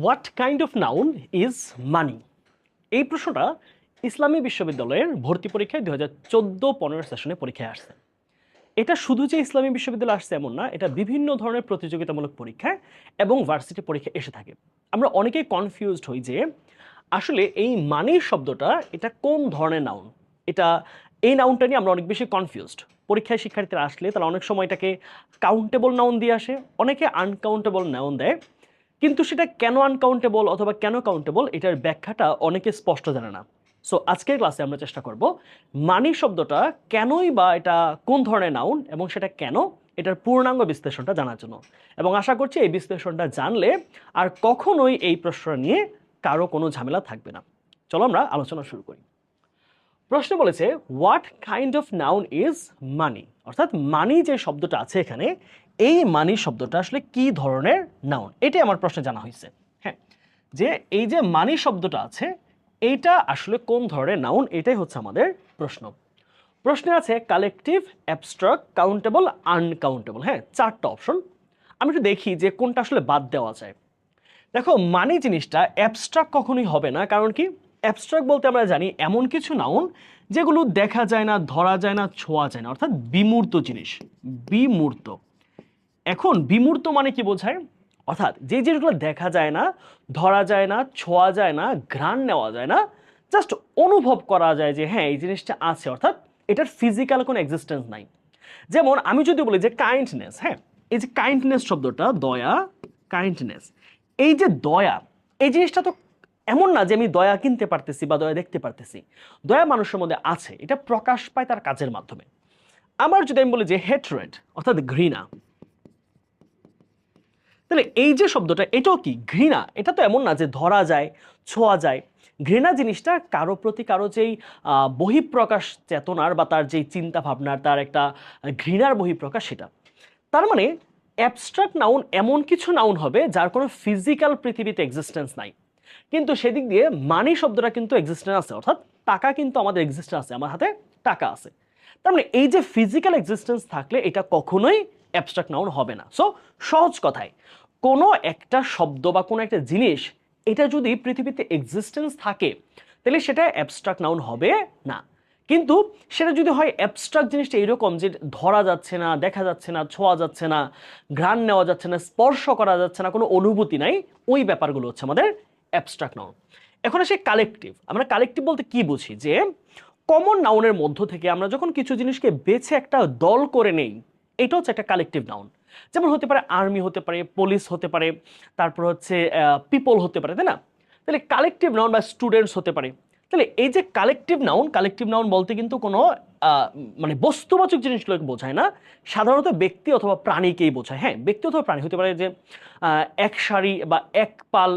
What kind of noun is money এই প্রশ্নটা ইসলামী বিশ্ববিদ্যালয়ের ভর্তি পরীক্ষায় দু হাজার চোদ্দ পনেরো সেশনে পরীক্ষায় আসছে। এটা শুধু যে ইসলামী বিশ্ববিদ্যালয় আসছে এমন না, এটা বিভিন্ন ধরনের প্রতিযোগিতামূলক পরীক্ষায় এবং ভার্সিটি পরীক্ষা এসে থাকে। আমরা অনেকেই কনফিউজড হই যে আসলে এই মানি শব্দটা এটা কোন ধরনের নাউন এটা এই নাউনটা নিয়ে আমরা অনেক বেশি কনফিউজড পরীক্ষায় শিক্ষার্থীরা আসলে তারা অনেক সময় এটাকে কাউন্টেবল নাউন দিয়ে আসে, অনেকে আনকাউন্টেবল নাউন দেয়। কিন্তু সেটা কেন আনকাউন্টেবল অথবা কেন কাউন্টেবল এটার ব্যাখ্যাটা অনেকে স্পষ্ট জানে না। সো আজকের ক্লাসে আমরা চেষ্টা করব মানি শব্দটা কেনই বা এটা কোন ধরনের নাউন এবং সেটা কেন এটার পূর্ণাঙ্গ বিশ্লেষণটা জানার জন্য। এবং আশা করছি এই বিশ্লেষণটা জানলে আর কখনোই এই প্রশ্নটা নিয়ে কারও কোনো ঝামেলা থাকবে না। চলো আমরা আলোচনা শুরু করি। প্রশ্ন বলেছে what kind of noun is money অর্থাৎ মানি যে শব্দটা আছে এখানে এই মানি শব্দটা আসলে কি ধরনের নাউন এটাই আমার প্রশ্নে জানা হয়েছে। হ্যাঁ যে এই যে মানি শব্দটা আছে, এইটা আসলে কোন ধরনের নাউন এটাই হচ্ছে আমাদের প্রশ্ন। প্রশ্নে আছে কালেকটিভ অ্যাবস্ট্রাক্ট কাউন্টেবল আনকাউন্টেবল হ্যাঁ চারটা অপশন আমি একটু দেখি যে কোনটা আসলে বাদ দেওয়া যায়। দেখো, মানি জিনিসটা অ্যাবস্ট্রাক্ট কখনোই হবে না, কারণ কি? অ্যাবস্ট্রাক্ট বলতে আমরা জানি এমন কিছু নাউন যেগুলো দেখা যায় না, ধরা যায় না, ছোঁয়া যায় না, অর্থাৎ বিমূর্ত জিনিস। বিমূর্ত। এখন বিমূর্ত মানে কি বোঝায়? অর্থাৎ যে জিনিসগুলো দেখা যায় না, ধরা যায় না, ছোঁয়া যায় না, ঘ্রাণ নেওয়া যায় না জাস্ট অনুভব করা যায় যে হ্যাঁ এই জিনিসটা আছে। অর্থাৎ এটার ফিজিক্যাল কোনো এক্সিস্টেন্স নাই। যেমন আমি যদি বলি যে কাইন্ডনেস হ্যাঁ এই যে কাইন্ডনেস শব্দটা, দয়া কাইন্ডনেস এই যে দয়া, এই জিনিসটা তো এমন না যে আমি দয়া কিনতে পারতেছি বা দয়া দেখতে পারতেছি। দয়া মানুষের মধ্যে আছে, এটা প্রকাশ পায় তার কাজের মাধ্যমে। আমার যদি আমি বলি যে হেট্রেড অর্থাৎ ঘৃণা তাহলে এই যে শব্দটা, এটাও কি ঘৃণা? এটা তো এমন না যে ধরা যায়, ছোঁয়া যায়। ঘৃণা জিনিসটা কারও প্রতি কারও যেই বহিঃপ্রকাশ চেতনার বা তার যেই চিন্তা ভাবনার তার একটা ঘৃণার বহিঃপ্রকাশ সেটা। তার মানে অ্যাবস্ট্রাক্ট নাউন এমন কিছু নাউন হবে যার কোনো ফিজিক্যাল পৃথিবীতে এক্সিস্টেন্স নাই। কিন্তু সেদিক দিয়ে মানি শব্দটা কিন্তু এক্সিস্টেন্স আছে, অর্থাৎ টাকা কিন্তু আমাদের এক্সিস্টেন্স আছে, আমার হাতে টাকা আছে। তার মানে এই যে ফিজিক্যাল এক্সিস্টেন্স থাকলে এটা কখনোই অ্যাবস্ট্রাক্ট নাউন হবে না। সো সহজ কথায় কোনো একটা শব্দ বা কোনো একটা জিনিস, এটা যদি পৃথিবীতে এক্সিস্টেন্স থাকে, তাহলে সেটা অ্যাবস্ট্রাক্ট নাউন হবে না। কিন্তু সেটা যদি হয় অ্যাবস্ট্রাক্ট জিনিসটা এরকম যে ধরা যাচ্ছে না, দেখা যাচ্ছে না, ছোঁয়া যাচ্ছে না, ঘ্রাণ নেওয়া যাচ্ছে না, স্পর্শ করা যাচ্ছে না, কোনো অনুভূতি নাই, ওই ব্যাপারগুলো হচ্ছে আমাদের অ্যাবস্ট্রাক্ট নাউন এখন আসে কালেকটিভ আমরা কালেকটিভ বলতে কি বুঝি? যে কমন নাউনের মধ্য থেকে আমরা যখন কিছু জিনিসকে বেছে একটা দল করে নেই, এটা হচ্ছে একটা কালেকটিভ নাউন যেমন হতে পারে আর্মি হতে পারে পুলিশ হতে পারে, তারপর হচ্ছে পিপল হতে পারে, তাই না? তাহলে কালেকটিভ নাউন বা স্টুডেন্টস হতে পারে। তাহলে এই যে কালেকটিভ নাউন কালেকটিভ নাউন বলতে কিন্তু কোনো মানে বস্তুবাচক জিনিসগুলোকে বোঝায় না। সাধারণত ব্যক্তি অথবা প্রাণীকেই বোঝায়। হ্যাঁ ব্যক্তি অথবা প্রাণী হতে পারে যে এক সারি বা এক পাল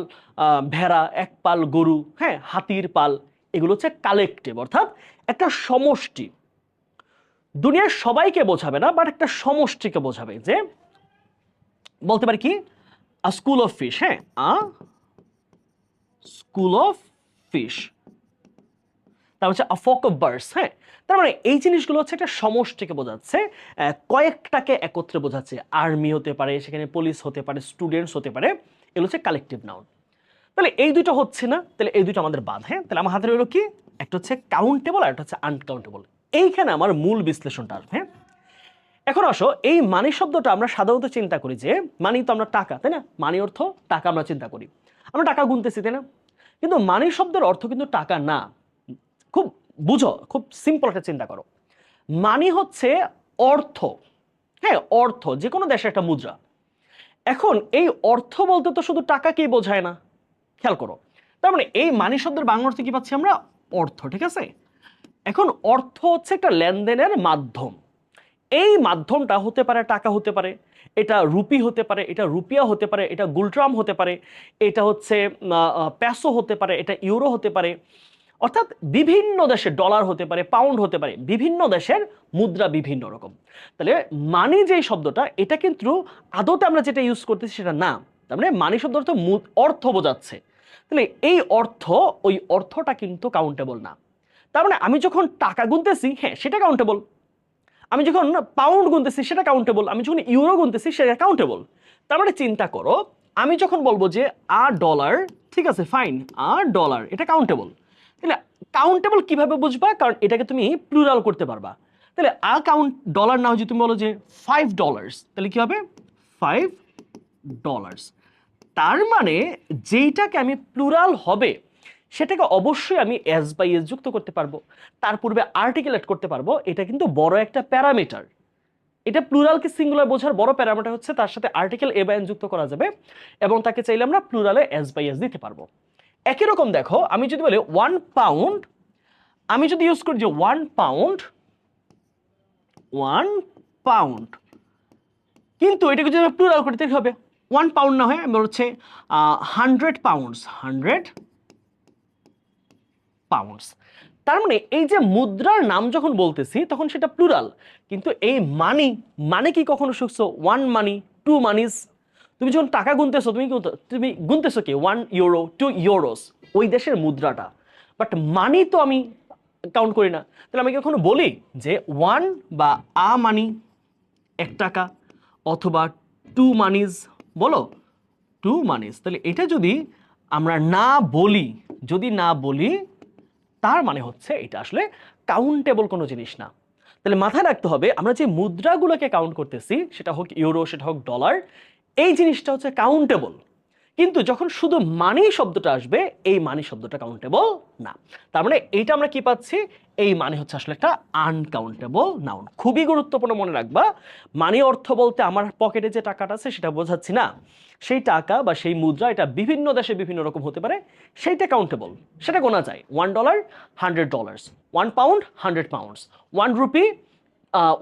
ভেড়া, এক পাল গরু হ্যাঁ হাতির পাল, এগুলো হচ্ছে কালেকটিভ অর্থাৎ একটা সমষ্টি। দুনিয়ার সবাইকে বোঝাবে না বাট একটা সমষ্টিকে বোঝাবে যে বলতে পারি কি? স্কুল অফ ফিশ হ্যাঁ। স্কুল অফ ফিশ তার হচ্ছে আ অফ বার্ডস হ্যাঁ। তার মানে এই জিনিসগুলো হচ্ছে একটা সমষ্টিকে বোঝাচ্ছে কয়েকটাকে একত্রে বোঝাচ্ছে। আর্মি হতে পারে, সেখানে পুলিশ হতে পারে স্টুডেন্টস হতে পারে, এগুলো হচ্ছে কালেকটিভ নাউন তাহলে এই দুটো হচ্ছে না, তাহলে এই দুটো আমাদের বাদ হ্যাঁ। তাহলে আমার হাতে রইল কি? একটা হচ্ছে কাউন্টেবল আর একটা হচ্ছে আনকাউন্টেবল এইখানে আমার মূল বিশ্লেষণটা আসবে হ্যাঁ। এখন আসো, এই মানি শব্দটা আমরা সাধারণত চিন্তা করি যে মানি তো আমরা টাকা, তাই না? মানি অর্থ টাকা আমরা চিন্তা করি। আমরা টাকা গুনতেছি, তাই না? কিন্তু মানি শব্দের অর্থ কিন্তু টাকা না। খুব বুঝো, খুব সিম্পল একটা চিন্তা করো। মানি হচ্ছে অর্থ। হ্যাঁ অর্থ যে কোনো দেশের একটা মুদ্রা। এখন এই অর্থ বলতে তো শুধু টাকাকেই বোঝায় না। খেয়াল করো। তার মানে এই মানি শব্দের বাংলা অর্থ কি পাচ্ছি আমরা? অর্থ, ঠিক আছে? এখন অর্থ হচ্ছে একটা লেনদেনের মাধ্যম। এই মাধ্যমটা হতে পারে টাকা হতে পারে, এটা রুপি হতে পারে, এটা রুপিয়া হতে পারে, এটা গুলট্রাম হতে পারে, এটা হচ্ছে প্যাসো হতে পারে, এটা ইউরো হতে পারে, অর্থাৎ বিভিন্ন দেশের ডলার হতে পারে, পাউন্ড হতে পারে, বিভিন্ন দেশের মুদ্রা বিভিন্ন রকম। তাহলে মানি যে শব্দটা, এটা কিন্তু আদতে আমরা যেটা ইউজ করতেছি সেটা না, তার মানে মানি শব্দ অর্থ অর্থ বোঝাচ্ছে। তাহলে এই অর্থ, ওই অর্থটা কিন্তু কাউন্টেবল না। তার মানে আমি যখন টাকা গুনতেছি হ্যাঁ সেটা কাউন্টেবল আমি যখন পাউন্ড গুনতেছি, সেটা কাউন্টেবল আমি যখন ইউরো গুনতেছি, সেটা কাউন্টেবল তার মানে চিন্তা করো, আমি যখন বলব যে আ ডলার ঠিক আছে ফাইন আ ডলার এটা কাউন্টেবল তাহলে কাউন্টেবল কীভাবে বুঝবা? কারণ এটাকে তুমি প্লুরাল করতে পারবা। তাহলে আ কাউন্ট ডলার না যদি তুমি বলো যে ফাইভ ডলার্স তাহলে কি হবে? ফাইভ ডলার্স তার মানে যেইটাকে আমি প্লুরাল হবে সেটাকে অবশ্যই আমি এস বাই এস যুক্ত করতে পারব। তার পূর্বে আর্টিকুলেট করতে পারব। এটা কিন্তু বড় একটা প্যারামিটার। এটা প্লুরালকে সিঙ্গুলার বোঝার বড় প্যারামিটার হচ্ছে তার সাথে আর্টিকেল এ বাই এন যুক্ত করা যাবে এবং তাকে চাইলে আমরা প্লুরালে এস বাই এস দিতে পারব। একই রকম দেখো, আমি যদি বলি ওয়ান পাউন্ড আমি যদি ইউজ করি যে ওয়ান পাউন্ড ওয়ান পাউন্ড কিন্তু এটাকে যদি প্লুরাল করি তাহলে হবে ওয়ান পাউন্ড না হয়, আমরা হচ্ছে হান্ড্রেড পাউন্ডস হান্ড্রেড পাউন্ডস তার মানে এই যে মুদ্রার নাম যখন বলতেছি, তখন সেটা প্লুরাল কিন্তু এই মানি মানে কি কখনো শুকছো ওয়ান মানি টু মানিস তুমি যখন টাকা গুনতেছো, তুমি তুমি গুনতেছো কি? ওয়ান ইউরো টু ইউরোস ওই দেশের মুদ্রাটা। বাট মানি তো আমি কাউন্ট করি না। তাহলে আমি কখনো বলি যে ওয়ান বা আ মানি এক টাকা, অথবা টু মানিজ বলো? টু মানিজ তাহলে এটা যদি আমরা না বলি, যদি না বলি তার মানে হচ্ছে এটা আসলে কাউন্টেবল কোনো জিনিস না। তাহলে মাথায় রাখতে হবে, আমরা যে মুদ্রাগুলোকে কাউন্ট করতেছি, সেটা হোক ইউরো সেটা হোক ডলার এই জিনিসটা হচ্ছে কাউন্টেবল কিন্তু যখন শুধু মানি শব্দটা আসবে, এই মানি শব্দটা কাউন্টেবল না। তার মানে এইটা আমরা কি পাচ্ছি? এই মানে হচ্ছে আসলে একটা আনকাউন্টেবল নাউন খুবই গুরুত্বপূর্ণ মনে রাখবা মানি অর্থ বলতে আমার পকেটে যে টাকাটা আছে সেটা বোঝাচ্ছি না। সেই টাকা বা সেই মুদ্রা এটা বিভিন্ন দেশে বিভিন্ন রকম হতে পারে, সেইটা কাউন্টেবল সেটা গোনা যায়। One dollar hundred dollars one pound hundred pounds one rupee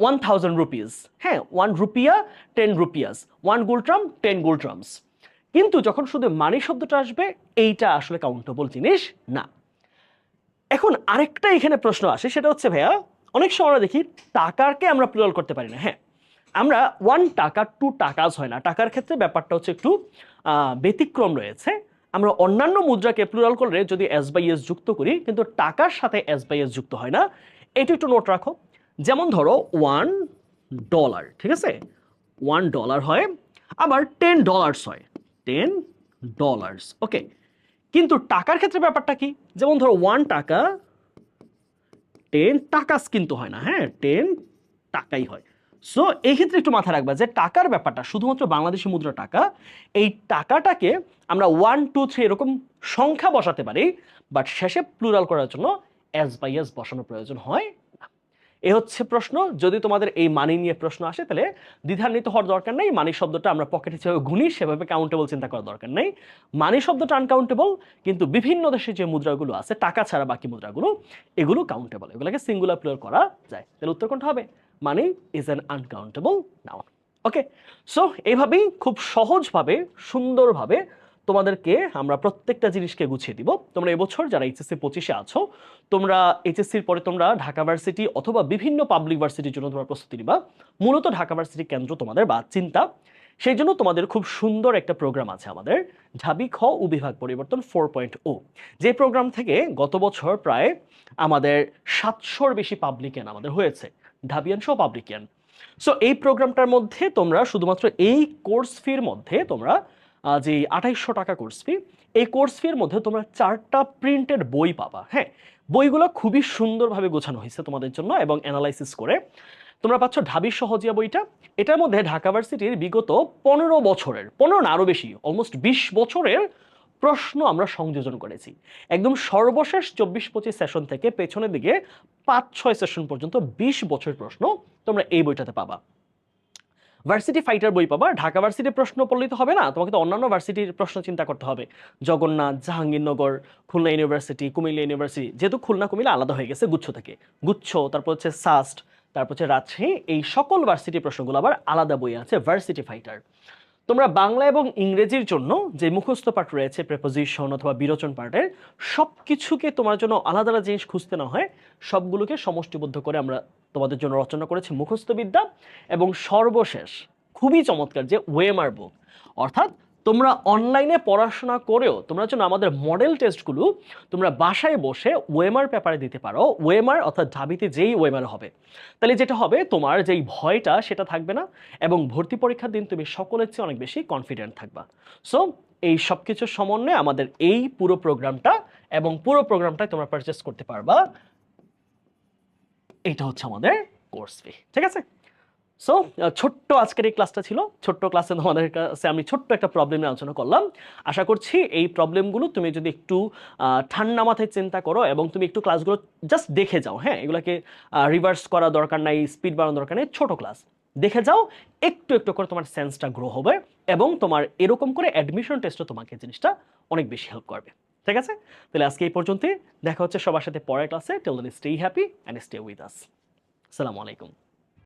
one thousand rupees হ্যাঁ one rupiah ten rupiahs one ngultrum ten ngultrums কিন্তু যখন শুধু মানি শব্দটা আসবে, এইটা আসলে কাউন্টেবল জিনিস না। এখন আরেকটা এখানে প্রশ্ন আসে, সেটা হচ্ছে, ভাইয়া, অনেক সময় আমরা দেখি টাকারকে আমরা প্লুরাল করতে পারি না। হ্যাঁ আমরা ওয়ান টাকা টু টাকাজ হয় না। টাকার ক্ষেত্রে ব্যাপারটা হচ্ছে একটু ব্যতিক্রম রয়েছে। আমরা অন্যান্য মুদ্রাকে প্লুরাল করলে যদি এস বাই এস যুক্ত করি, কিন্তু টাকার সাথে এস বাই এস যুক্ত হয় না, এটা একটু নোট রাখো। যেমন ধরো ওয়ান ডলার ঠিক আছে? ওয়ান ডলার হয়, আবার টেন ডলার্স হয়। টেন ডলার্স ওকে কিন্তু টাকার ক্ষেত্রে ব্যাপারটা কি? যেমন ধরো ওয়ান টাকা টেন টাকাস কিন্তু হয় না হ্যাঁ? টেন টাকাই হয়। সো এই ক্ষেত্রে একটু মাথা রাখবা যে টাকার ব্যাপারটা, শুধুমাত্র বাংলাদেশি মুদ্রা টাকা, এই টাকাটাকে আমরা ওয়ান টু থ্রি এরকম সংখ্যা বসাতে পারি বাট শেষে প্লুরাল করার জন্য এস বাই এস বসানোর প্রয়োজন হয় এ হচ্ছে প্রশ্ন। যদি তোমাদের এই মানি নিয়ে প্রশ্ন আসে, তাহলে দ্বিধান্বিত হওয়ার দরকার নেই। মানি শব্দটা আমরা পকেটে যেভাবে গুনি, সেভাবে কাউন্টেবল চিন্তা করার দরকার নেই। মানি শব্দটা আনকাউন্টেবল কিন্তু বিভিন্ন দেশে যে মুদ্রাগুলো আছে, টাকা ছাড়া বাকি মুদ্রাগুলো, এগুলো কাউন্টেবল এগুলোকে সিঙ্গুলার প্লেয়ার করা যায়। তাহলে উত্তর কোনটা হবে? Money is an uncountable noun okay so এইভাবেই খুব সহজভাবে, সুন্দরভাবে তোমাদেরকে আমরা প্রত্যেকটা জিনিসকে গুছিয়ে দিব। তোমরা এবছর যারা এইচএসসি পঁচিশে আছো, তোমরা এইচএসসির পরে তোমরা ঢাকা ভার্সিটি অথবা বিভিন্ন পাবলিক ভার্সিটির জন্য তোমরা প্রস্তুতি নিবা। মূলত ঢাকা ভার্সিটি কেন্দ্র তোমাদের বা চিন্তা। সেই জন্য তোমাদের খুব সুন্দর একটা প্রোগ্রাম আছে আমাদের, ঢাবি খ ও বিভাগ পরিবর্তন ফোর পয়েন্ট ও। যে প্রোগ্রাম থেকে গত বছর প্রায় আমাদের সাতশোর বেশি পাবলিকেন আমাদের হয়েছে, ঢাবিয়ান সহ পাবলিকেন সো এই প্রোগ্রামটার মধ্যে তোমরা শুধুমাত্র এই কোর্স ফির মধ্যে তোমরা যে আঠাইশশো টাকা কোর্স ফি এই কোর্স ফির মধ্যে তোমরা চারটা প্রিন্টেড বই পাবা হ্যাঁ? বইগুলো খুবই সুন্দরভাবে গোছানো হয়েছে তোমাদের জন্য এবং অ্যানালাইসিস করে। তোমরা পাচ্ছ ঢাবি সহজিয়া বইটা। এটার মধ্যে ঢাকা ভার্সিটির বিগত পনেরো বছরের, পনেরো না আরও বেশি অলমোস্ট বিশ বছরের প্রশ্ন আমরা সংযোজন করেছি। একদম সর্বশেষ চব্বিশ পঁচিশ সেশন থেকে পেছনের দিকে পাঁচ, ছয় সেশন পর্যন্ত বিশ বছরের প্রশ্ন তোমরা এই বইটাতে পাবা। ভার্সিটি ফাইটার বই পাবা। ঢাকা ভার্সিটির প্রশ্ন পড়লেই তো হবে না। তোমাকে তো অন্যান্য ভার্সিটির প্রশ্ন চিন্তা করতে হবে। জগন্নাথ, জাহাঙ্গীরনগর, খুলনা ইউনিভার্সিটি কুমিল্লা ইউনিভার্সিটি যেহেতু খুলনা, কুমিল্লা আলাদা হয়ে গেছে গুচ্ছ থেকে। গুচ্ছ, তারপর হচ্ছে সাস্ট তারপর হচ্ছে রাজশাহী, এই সকল ভার্সিটি প্রশ্নগুলো আবার আলাদা বই আছে ভার্সিটি ফাইটার তোমরা বাংলা এবং ইংরেজির জন্য যে মুখস্থ পাঠ রয়েছে প্রেপোজিশন অথবা বিরোচন পাঠের সব কিছুকে তোমার জন্য আলাদা আলাদা জিনিস খুঁজতে না হয়। সবগুলোকে সমষ্টিবদ্ধ করে আমরা তোমাদের জন্য রচনা করেছে মুখস্থ বিদ্যা এবং সর্বশেষ, খুবই চমৎকার যে ওয়েমার বুক। অর্থাৎ তোমরা অনলাইনে পড়াশোনা করেও, তোমরা যেন আমাদের মডেল টেস্টগুলো তোমরা বাসায় বসে ওয়েমার পেপারে দিতে পারো। ওয়েমার অর্থাৎ ঢাবিতে যেই ওয়েমার হবে, তাহলে যেটা হবে, তোমার যেই ভয়টা সেটা থাকবে না এবং ভর্তি পরীক্ষার দিন তুমি সকলের চেয়ে অনেক বেশি কনফিডেন্ট থাকবা। সো এই সব কিছুর সমন্বয়ে আমাদের এই পুরো প্রোগ্রামটা এবং পুরো প্রোগ্রামটাই তোমরা পারচেস করতে পারবা। এইটা হচ্ছে আমাদের কোর্স ফি ঠিক আছে? সো ছোট্ট আজকের এই ক্লাসটা ছিল। ছোট্ট ক্লাসে তোমাদের কাছে আমি ছোট্ট একটা প্রবলেম আলোচনা করলাম। আশা করছি এই প্রবলেমগুলো তুমি যদি একটু ঠান্ডা মাথায় চিন্তা করো এবং তুমি একটু ক্লাসগুলো জাস্ট দেখে যাও হ্যাঁ? এগুলোকে রিভার্স করা দরকার নাই স্পিড বাড়ানোর দরকার নেই, ছোটো ক্লাস দেখে যাও, একটু একটু করে তোমার সেন্সটা গ্রো হবে এবং তোমার এরকম করে অ্যাডমিশন টেস্টও তোমাকে জিনিসটা অনেক বেশি হেল্প করবে। ঠিক আছে? তাহলে আজকে এই পর্যন্তই। দেখা হচ্ছে সবার সাথে পরের ক্লাসে tell them stay happy and stay with us সালামু আলাইকুম।